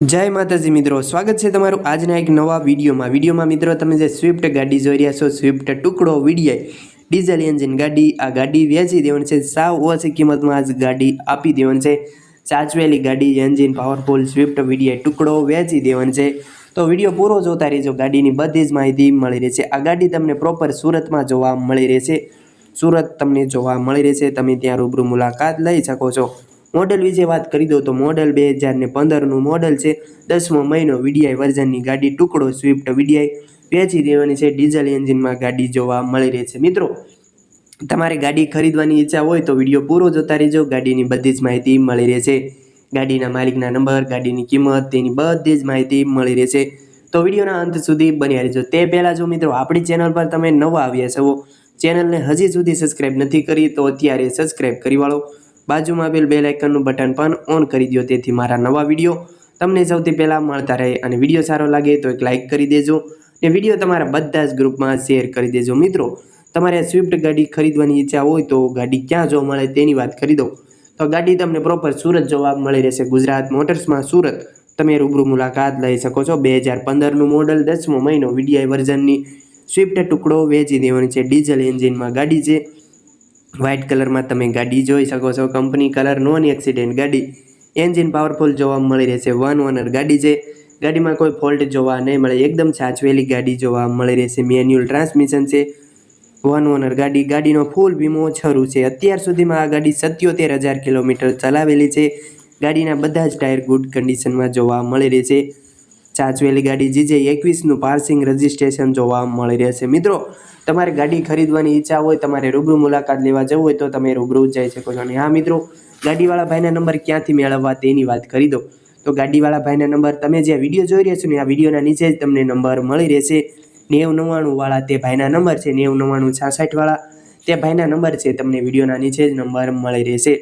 જય માતાજી મિત્રો, સ્વાગત છે તમારું આજના એક નવા વિડીયોમાં. વિડીયોમાં મિત્રો, તમે જે સ્વિફ્ટ ગાડી જોઈ રહ્યા છો સ્વિફ્ટ ટુકડો વીડીઆઈ ડીઝલ એન્જિન ગાડી, આ ગાડી વેચી દેવાની છે. સાવ ઓછી કિંમતમાં આજ ગાડી આપી દેવાની છે. સાચવેલી ગાડી, એન્જિન પાવરફુલ સ્વિફ્ટ વીડીઆઈ ટુકડો વેચી દેવાની છે. તો વીડિયો પૂરો જોતા રહેજો. ગાડીની બધી જ માહિતી મળી રહેશે. આ ગાડી તમને પ્રોપર સુરતમાં જોવા મળી રહેશે. સુરત તમને જોવા મળી રહેશે. તમે ત્યાં રૂબરૂ મુલાકાત લઈ શકો છો. મોડલ વિશે વાત કરી દઉં તો મોડલ બે હજારને પંદરનું મોડલ છે. દસમો મહિનો વીડીઆઈ વર્ઝનની ગાડી, ટુકડો સ્વિફ્ટ વીડીઆઈ. વેચી દેવાની છે ડીઝલ એન્જિનમાં ગાડી જોવા મળી રહે છે. મિત્રો, તમારે ગાડી ખરીદવાની ઈચ્છા હોય તો વીડિયો પૂરો જોતા રહેજો. ગાડીની બધી જ માહિતી મળી રહેશે. ગાડીના માલિકના નંબર, ગાડીની કિંમત, તેની બધી જ માહિતી મળી રહેશે. તો વિડીયોના અંત સુધી બન્યા રહેજો. તે પહેલાં જો મિત્રો, આપણી ચેનલ પર તમે નવા આવ્યા છો, ચેનલને હજી સુધી સબસ્ક્રાઇબ નથી કરી તો અત્યારે સબસ્ક્રાઇબ કરી વાળો. બાજુમાં આવેલ બેલ આઇકનનું બટન પણ ઓન કરી દો તેથી મારા નવા વીડિયો તમને સૌથી પહેલાં મળતા રહે અને વીડિયો સારો લાગે તો એક લાઇક કરી દેજો ને વીડિયો તમારા બધા જ ગ્રુપમાં શેર કરી દેજો. મિત્રો, તમારે સ્વિફ્ટ ગાડી ખરીદવાની ઈચ્છા હોય તો ગાડી ક્યાં જોવા મળે તેની વાત કરી દઉં. તો ગાડી તમને પ્રોપર સુરત જોવા મળી રહેશે. ગુજરાત મોટર્સમાં સુરત, તમે રૂબરૂ મુલાકાત લઈ શકો છો. બે હજાર પંદરનું મોડલ દસમો મહિનો વીડીઆઈ વર્ઝનની સ્વિફ્ટ ટુકડો વેચી દેવાની છે. ડીઝલ એન્જિનમાં ગાડી છે. વ્હાઇટ કલરમાં તમે ગાડી જોઈ શકો છો. કંપની કલર નોન એક્સિડેન્ટ ગાડી. એન્જિન પાવરફુલ જોવા મળી રહેશે. વન ઓનર ગાડી છે. ગાડીમાં કોઈ ફોલ્ટ જોવા નહીં મળે. એકદમ સાચવેલી ગાડી જોવા મળી રહેશે. મેન્યુઅલ ટ્રાન્સમિશન છે. વન ઓનર ગાડી. ગાડીનો ફૂલ વીમો છરું છે. અત્યાર સુધીમાં આ ગાડી સત્યોતેર હજાર કિલોમીટર ચલાવેલી છે. ગાડીના બધા જ ટાયર ગુડ કન્ડિશનમાં જોવા મળી રહેશે. સાચવેલી ગાડી જીજે એકવીસનું પાર્સિંગ રજિસ્ટ્રેશન જોવા મળી રહેશે. મિત્રો તમારે ગાડી ખરીદવાની ઈચ્છા હોય, તમારે રૂબરૂ મુલાકાત લેવા જવું હોય તો તમે રૂબરૂ જઈ શકો છો. અને હા મિત્રો, ગાડીવાળા ભાઈના નંબર ક્યાંથી મેળવવા તેની વાત કરી દો તો ગાડીવાળા ભાઈના નંબર તમે જે વીડિયો જોઈ રહ્યા છો ને, આ વિડીયોના નીચે જ તમને નંબર મળી રહેશે. નેવ નવ્વાણુંવાળા તે ભાઈના નંબર છે, નેવ નવ્વાણું છાસઠવાળા તે ભાઈના નંબર છે, તમને વિડીયોના નીચે જ નંબર મળી રહેશે.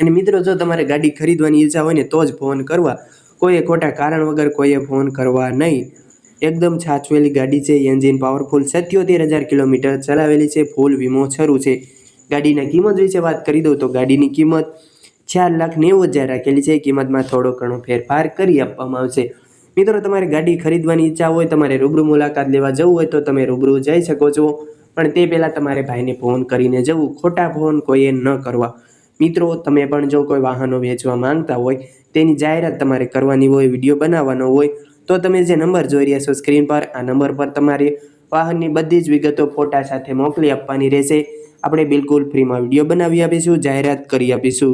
અને મિત્રો, જો તમારે ગાડી ખરીદવાની ઈચ્છા હોય ને, તો જ ફોન કરવા. કોઈએ ખોટા કારણ વગર કોઈએ ફોન કરવા નહીં. એકદમ છાછવેલી ગાડી છે. એન્જિન પાવરફુલ સત્યોતેર હજાર કિલોમીટર ચલાવેલી છે. ફૂલ વીમો શરૂ છે. ગાડીના કિંમત વિશે વાત કરી દઉં તો ગાડીની કિંમત ચાર લાખ નેવું હજાર રાખેલી છે. કિંમતમાં થોડો ઘણો ફેરફાર કરી આપવામાં આવશે. મિત્રો, તમારે ગાડી ખરીદવાની ઈચ્છા હોય, તમારે રૂબરૂ મુલાકાત લેવા જવું હોય તો તમે રૂબરૂ જઈ શકો છો. પણ તે પહેલાં તમારે ભાઈને ફોન કરીને જવું. ખોટા ફોન કોઈએ ન કરવા. મિત્રો, તમે પણ જો કોઈ વાહનો વેચવા માંગતા હોય, તેની જાહેરાત તમારે કરવાની હોય, વીડિયો બનાવવાનો હોય તો તમે જે નંબર જોઈ રહ્યા છો સ્ક્રીન પર, આ નંબર પર તમારે વાહનની બધી જ વિગતો ફોટા સાથે મોકલી આપવાની રહેશે. આપણે બિલકુલ ફ્રીમાં વીડિયો બનાવી આપીશું, જાહેરાત કરી આપીશું.